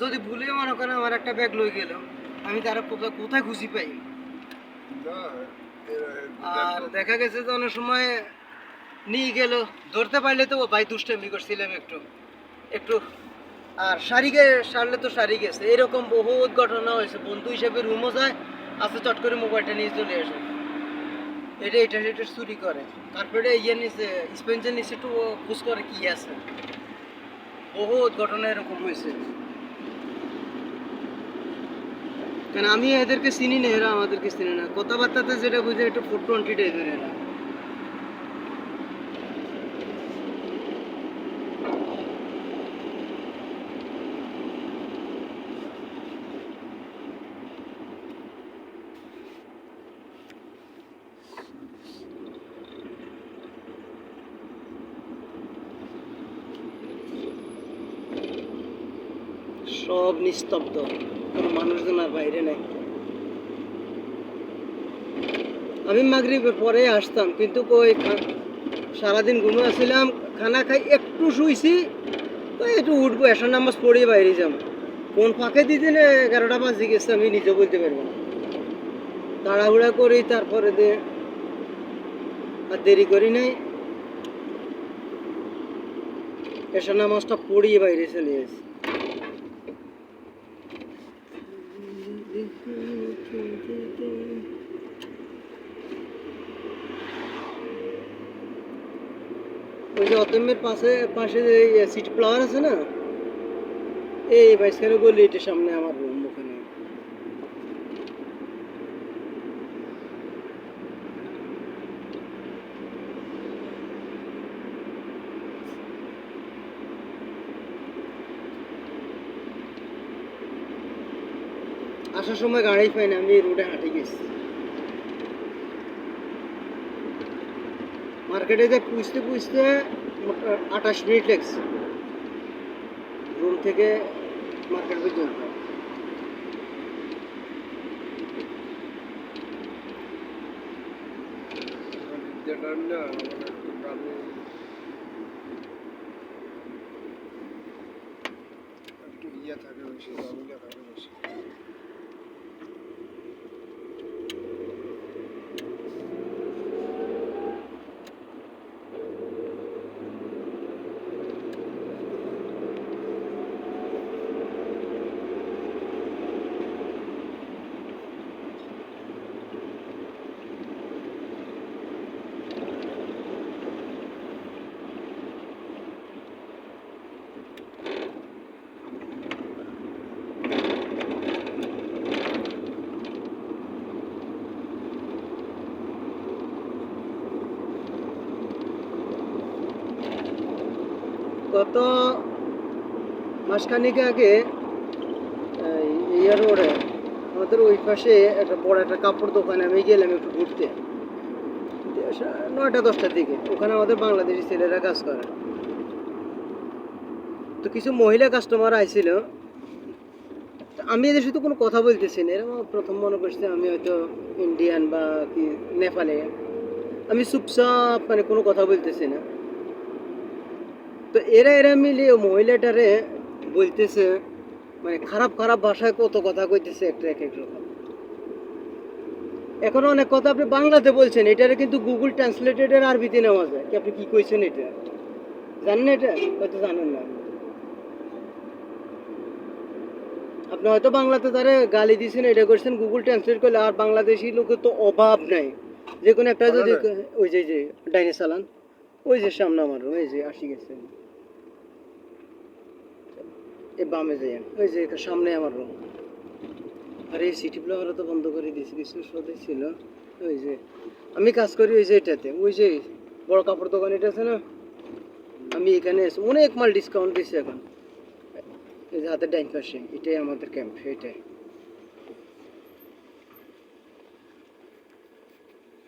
যদি ভুলে মনে করেন আমার একটা ব্যাগ লই গেল, আমি তারা কোথায় খুশি পাই? আর দেখা গেছে যে অনেক সময় নিয়ে গেল, ধরতে পারলে তো ভাই দুষ্টামি করছিলাম একটু একটু। আর শাড়িকে সারলে তো শাড়ি গেছে, এরকম বহুত ঘটনা হয়েছে, বন্ধু হিসেবে রুমও যায় আসে চট করে মোবাইলটা নিয়ে চলে আসে। এটা এটা এটা চুরি করে। তারপরে ইয়ে নিচে স্পেন্সের নিচে একটু খোঁজ করে কি আছে। বহুত ঘটনা এরকম হয়েছে। কেন আমি এদেরকে চিনি না, এরা আমাদেরকে চিনি না। কথাবার্তাতে যেটা বুঝে একটু ফুড টোয়েন্টি টাইপের এরা। সব নিস্তব্ধ। কোনো মানুষজন আর বাইরে নাই। আমি মাগরিবের পরে আসতাম, কিন্তু কই সারাদিন ঘুমে আসছিলাম খানা খাই, একটু শুইছি তো একটু উঠবো এসব নামাজ পড়িয়ে বাইরে যাম। কোন ফাঁকে দিতে না এগারোটা বাজে গেছে, আমি নিজে বলতে পারব না। তাড়াহুড়া করি, তারপরে দে আর দেরি করি নাই। এসব নামাজটা পড়িয়ে বাইরে চলে এসেছি ওই যে অতমের পাশে পাশে যে সিট প্লাওয়ার আছে না? এই ভাই গলি এটার সামনে আমার রুম ওখানে আসার সময় গাড়ি পাই না, আমি রোডে হাঁটে গেছি। মার্কেটে যে পুষতে পুষতে আঠাশ মিনিট লাগছে। রুম থেকে মার্কেট পর্যন্ত ইয়ে থাকে বেশি ঝামেলা থাকে বেশি গত মাসখানিক আগে ইয়ার রোডে আমাদের ওই পাশে একটা বড় একটা কাপড় দোকানে আমি গেলাম একটু ঘুরতে। নয়টা, দশটার দিকে। ওখানে আমাদের বাংলাদেশি ছেলেরা কাজ করে। তো কিছু মহিলা কাস্টমার আইছিল। আমি এদের সাথে কোনো কথা বলতেছি না। এরকম প্রথম মনে করছে আমি হয়তো ইন্ডিয়ান বা কি নেপালে আমি চুপচাপ মানে কোনো কথা বলতেছি না। তো এরা এরা মিলে ও মহিলাটারে বলতেছে মানে খারাপ খারাপ ভাষায় কত কথা কইতেছে একটা এক এক রকম। এখন অনেক কথা আপনি বাংলাতে বলছেন এটারে কিন্তু গুগল ট্রান্সলেটেডের আরবিতে নেওয়া যায়। কি আপনি কি কইছেন এটা? জানেন এটা? হয়তো জানেন না। আপনি হয়তো বাংলাতে তারে গালি দিয়েছেন এটা করছেন গুগল ট্রান্সলেট করলে আর বাংলাদেশি লোকের তো অভাব নাই। যে কোনো একটা যদি ওই যে যে ডাইনে চালান ওই যে সামনে আমার ওই যে আসি গেছে। এই বামে যাই ওই যে সামনে আমার রুম আর এই সিটি ব্লগারও তো বন্ধ করে দিয়েছি কিছু সদস্য ছিল। ওই যে, আমি কাজ করি ওই যে এটাতে। ওই যে বড় কাপড় দোকান এটা আছে না? আমি এখানে অনেক মাল ডিসকাউন্ট দিয়েছি এখন। এই যে হাতে ডাইন পাশে, এটাই আমাদের ক্যাম্প এটাই।